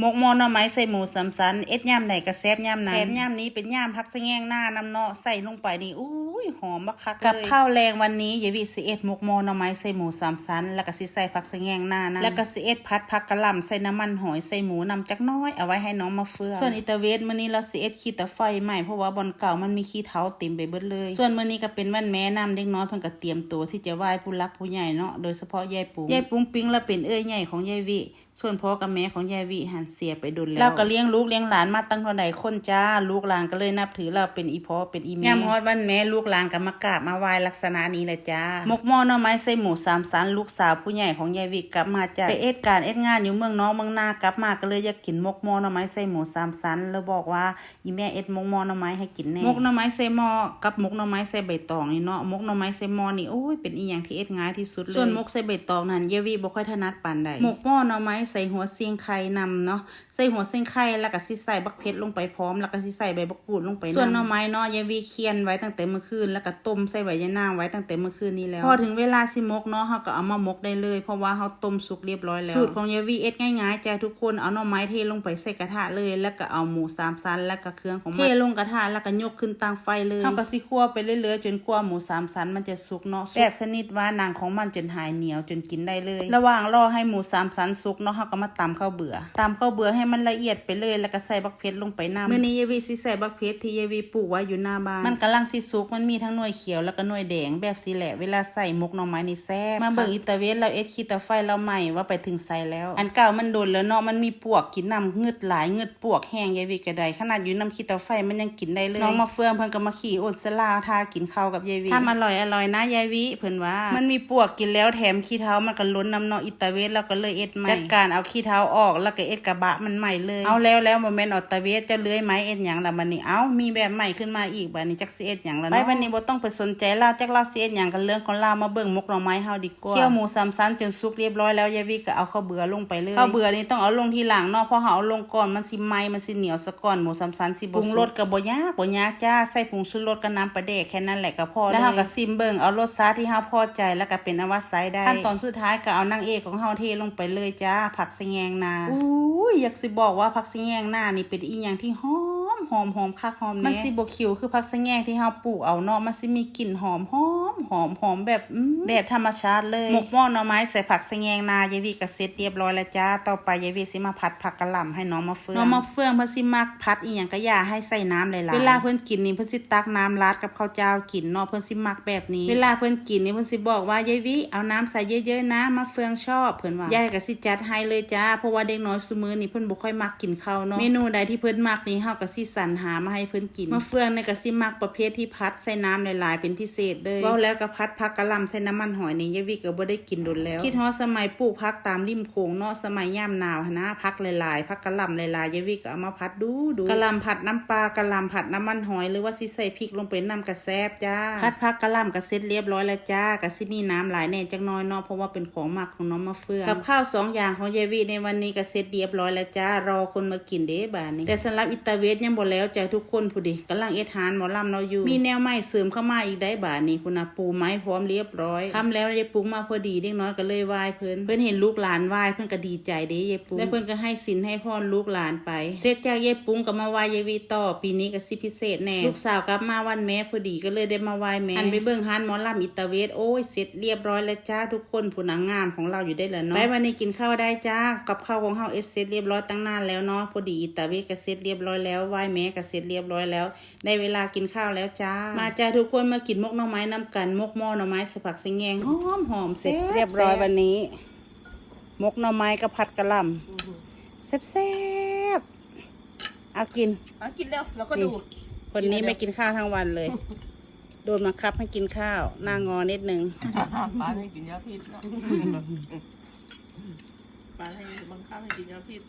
หมกหมอหน่อไม้ใส่หมูสามสันเอ็ดย่ำไหนกระแซบย่ำนั้นแถมย่ำนี้เป็นย่ำพักสะแงงหน้านำเนาะใส่ลงไปนี่อุ้ยหอมบักคักเลยกับข้าวแรงวันนี้ยายวิสิเอ็ดหมกหมอหน่อไม้ใส่หมูสามสันแล้วก็สิใส่ผักสะแงงหน้านะแล้วก็สิเอ็ดพัดผักกะหล่ำใส่น้ำมันหอยใส่หมูนำจักหน้อยเอาไว้ให้น้องมาเฟืองส่วนอิตาเวสมื้อนี้เราสิเอ็ดขี้ตะไฟใหม่เพราะว่าบอนเก่ามันมีขี้เท้าเต็มไปเบิดเลย ส่วนมื้อนี้ก็เป็นวันแม่นำเด็กน้อยเพิ่นก็เตรียมตัวที่จะไหว้ผู้รักผู้ใหญ่เนาะโดยเฉพาะยายปุ้งยายปุ้งปิงและเป็นเอ้ยใหญ่ของยายวิส่วนพ่อกับแม่ของยายวิหันเสียไปดุลแล้วเราก็เลี้ยงลูกเลี้ยงหลานมาตั้งเท่าใดคนจ้าลูกหลานก็เลยนับถือเราเป็นอีพ่อเป็นอีแม่ยามฮอดวันแม่ลูกหลานก็มากราบมาไหว้ลักษณะนี้แหละจ้ามกหม้อหน่อไม้ใส่หมูสามสันลูกสาวผู้ใหญ่ของยายวิกลับมาจากไปเอ็ดการเอ็ดงานอยู่เมืองน้องเมืองนากลับมาก็เลยอยากกินมกหม้อหน่อไม้ใส่หมูสามสันแล้วบอกว่าอีแม่เอ็ดมกหม้อหน่อไม้ให้กินแน่มกหน่อไม้ใส่หม้อกับมกหน่อไม้ใส่ใบตองนี่เนาะมกหน่อไม้ใส่หม้อนี่โอ้ยเป็นอีหยังที่เอ็ดง่ายที่สุดเลยส่วนมกใส่ใบตองนั่นยายวิบ่ค่อยถนัดปานใดมกหม้อหน่อไม้ใส่หัวเสียงไข่นำเนาะใส่หัวเสียงไข่แล้วก็สิใส่บักเพชรลงไปพร้อม แล้วก็สิใส่ใบบักกูดลงไปนำส่วนหน่อไม้เนาะยายวิเคียนไว้ตั้งแต่เมื่อคืนแล้วก็ต้มใส่ใบยะนางไว้ตั้งแต่เมื่อคืนนี้แล้ว พอถึงเวลาสิมกเนาะเฮาก็เอามามกได้เลย เพราะว่าเฮาต้มสุกเรียบร้อยแล้วสูตรของยายวิเอ็ดง่ายๆจ้ะทุกคนเอาหน่อไม้เทลงไปใส่กระทะเลย แล้วก็เอาหมูสามชั้นแล้วก็เครื่องของมันเทลงกระทะแล้วก็ยกขึ้นตั้งไฟเลยเฮาก็สิคั่วไปเรื่อยๆจนกว่าหมูสามชั้นมันจะสุกเนาะแบบสนิทว่าหนังของมันจนหายเหนียวจนกินได้เลย ระหว่างรอให้หมูสามชั้นสุกเนาะเฮาก็มาตำข้าวเบื่อตำข้าวเบื่อให้มันละเอียดไปเลย แล้วก็ใส่บักเพชรลงไปน้ำมื้อนี้ยายวิสิใส่บักเพชรที่ยายวิปลูกไว้อยู่หน้าบ้าน มันกำลังสิสุกมันมีทั้งหน่วยเขียวแล้วก็หน่วยแดงแบบสีแหละเวลาใส่หมกหน่อไม้นี่แซ่บมาเบิ่งอิตาเวนเราเอ็ดคีตาไฟเราใหม่ว่าไปถึงใส่แล้ว อันเก่ามันโดนแล้วเนาะมันมีปวกกินน้ำเงืดหลายเงืดปวกแห้งยายวิกระไดขนาดอยู่น้ำคีตาไฟมันยังกินได้เลยน้องมาเฟืองเพิ่นก็มาขี่อดสลาทากินข้าวกับยายวิทำอร่อยอร่อยนะยายวิเพิ่นว่า มันมีปวกกินแล้วแถมขี้เท้ามันก็ล้นน้ำเนาะอิตาเวนเราก็เลยเอ็ดใหม่จัดการเอาขี้เท้าออกแล้วก็เอ็ดกระบะมันใหม่เลย เอาแล้วแล้วโมเมนต์ออตเวสจะเลื้อยไหมเอ็ดหยังละบัดนี้เอ้ามีแบบใหม่ขึ้นมาอีกบัดนี้จักสิเอ็ดหยังละเนาะไปบัดนี้บ่ต้องไปสนใจลาวจักลาวสิเอ็ดหยังกันเรื่องของลาวมาเบิ่งมกหน่อไม้เฮาดีกว่าเคี่ยวหมูสามชั้นจนสุกเรียบร้อยแล้วยายวิก็เอาข้าวเบื่อลงไปเลยข้าวเบื่อนี่ต้องเอาลงทีหลังเนาะเพราะเฮาเอาลงก่อนมันสิไหม้มันสิเหนียวซะก่อนหมูสามชั้นสิบ่ปรุงรสก็บ่ยากบ่ยากจ้าใส่ผงชูรสกับน้ำปลาแดกแค่นั้นแหละก็พอแล้วเฮาก็ซิมเบิ่งเอารสชาติที่เฮาพอใจแล้วก็เป็นอวัตไซได้ขั้นตอนสุดท้ายก็เอานางเอกของเฮาเทลงไปเลยจ้าผักสแงงนาอู้ยอยากสิบอกว่าผักสะแงหน้านี่เป็นอีหยังที่หอมหอมหอมคักหอมแน่มันสิบ่คิวคือผักสะแงงที่เฮาปลูกเอาเนาะมันสิมีกลิ่นหอมหอม หอมหอมแบบอืมแบบธรรมชาติเลยหมกหม้อหน่อไม้ใส่ผักสะแงงนายายวีก็เสร็จเรียบร้อยแล้วจ้า ต่อไปยายวีสิมาผัดผักกะหล่ำให้น้องมาเฟืองน้องมาเฟืองเพิ่นสิมักผัดอีหยังก็อย่าให้ใส่น้ำหลายๆเวลาเพิ่นกินนี่เพิ่นสิตักน้ำราดกับข้าวเจ้ากินเนาะเพิ่นสิมักแบบนี้ เวลาเพิ่นกินนี่เพิ่นสิบอกว่ายายวิเอาน้ำใส่เยอะๆนะมาเฟืองชอบเพิ่นว่ายายก็สิจัดให้เลยจ้าเพราะว่าเด็กน้อยซุมื้อนี่เพิ่นบ่ค่อยมักกินข้าวเนาะเมนูใดที่เพิ่นมักนี่เฮาก็สิสรรหามาให้เพิ่นกินมาเฟืองนี่ก็สิมักประเภทที่พัดใส่น้ำหลายๆเป็นพิเศษเลยเว้าแล้วก็พัดผักกะหล่ำใส่น้ำมันหอยนี่ยายวิก็บ่ได้กินโดนแล้ว คิดฮอดสมัยปลูกผักตามริมโขงเนาะสมัยยามหนาวหั้นนะผักหลายๆผักกะหล่ำหลายๆยายวิก็เอามาพัดดูดูกะหล่ำผัดน้ำปลากะหล่ำผัดน้ำมันหอยหรือว่าสิใส่พริกลงไปน้ำกระแซบจ้าผัดผักกะหล่ำก็เสร็จเรียบร้อยแล้วจ้าก็สิมีน้ำหลายแน่จักหน้อยเนาะเพราะว่าเป็นของหมักของน้องมะเฟืองกับข้าวสองอย่างของยายวิในวันนี้ก็เสร็จเรียบร้อยแล้วจ้ารอคนมากินเด้บาดนี้ แต่สำหรับอิตาเวสยังบ่แล้วจ้าทุกคนผู้ดิกำลังเอ็ดหานหมอลำเราอยู่ มีแนวใหม่เสริมเข้ามาอีกได้บาดนี้คุณน่ะปูไม้พร้อมเรียบร้อยคำแล้วยายปุ้งมาพอดีเด็กน้อยก็เลยไหว้เพิ่นเพิ่นเห็นลูกหลานไหว้เพิ่นก็ดีใจเด้ยายปุ้งและเพิ่นก็ให้สินให้พรลูกหลานไป เสร็จจากยายปุ้งก็มาไหว้ยายวีต่อ ปีนี้ก็สิพิเศษแน่ลูกสาวกลับมาวันแม่พอดีก็เลยได้มาไหว้แม่อันไปเบิ่งฮันหมอลำอิตาเวสโอ้ยเสร็จเรียบร้อยแล้วจ้าทุกคนผู้นางงามของเราอยู่ได้แล้วเนาะไปวันนี้กินข้าวได้จ้ากับข้าวของเฮาเอสเสร็จเรียบร้อยตั้งนานแล้วเนาะพอดีอิตาเวสก็เสร็จเรียบร้อยแล้วไหว้แม่ก็เสร็จเรียบร้อยแล้ว ได้เวลากินข้าวแล้วจ้า มาจ้าทุกคนมากินมกน่อไม้น้ำกันมกหม้อหน่อไม้สะผักสะแงงหอมหอมเสร็จเรียบร้อยวันนี้ มกหน่อไม้กับผัดกะหล่ำแซ่บๆเอากินเอากินเร็วแล้วก็ดู คนนี้ไม่กินข้าวทั้งวันเลย โดนบังคับให้กินข้าวหน้างอนิดนึงปลาให้กินยาพิษเนาะปลาให้บังคับให้กินยาพิษ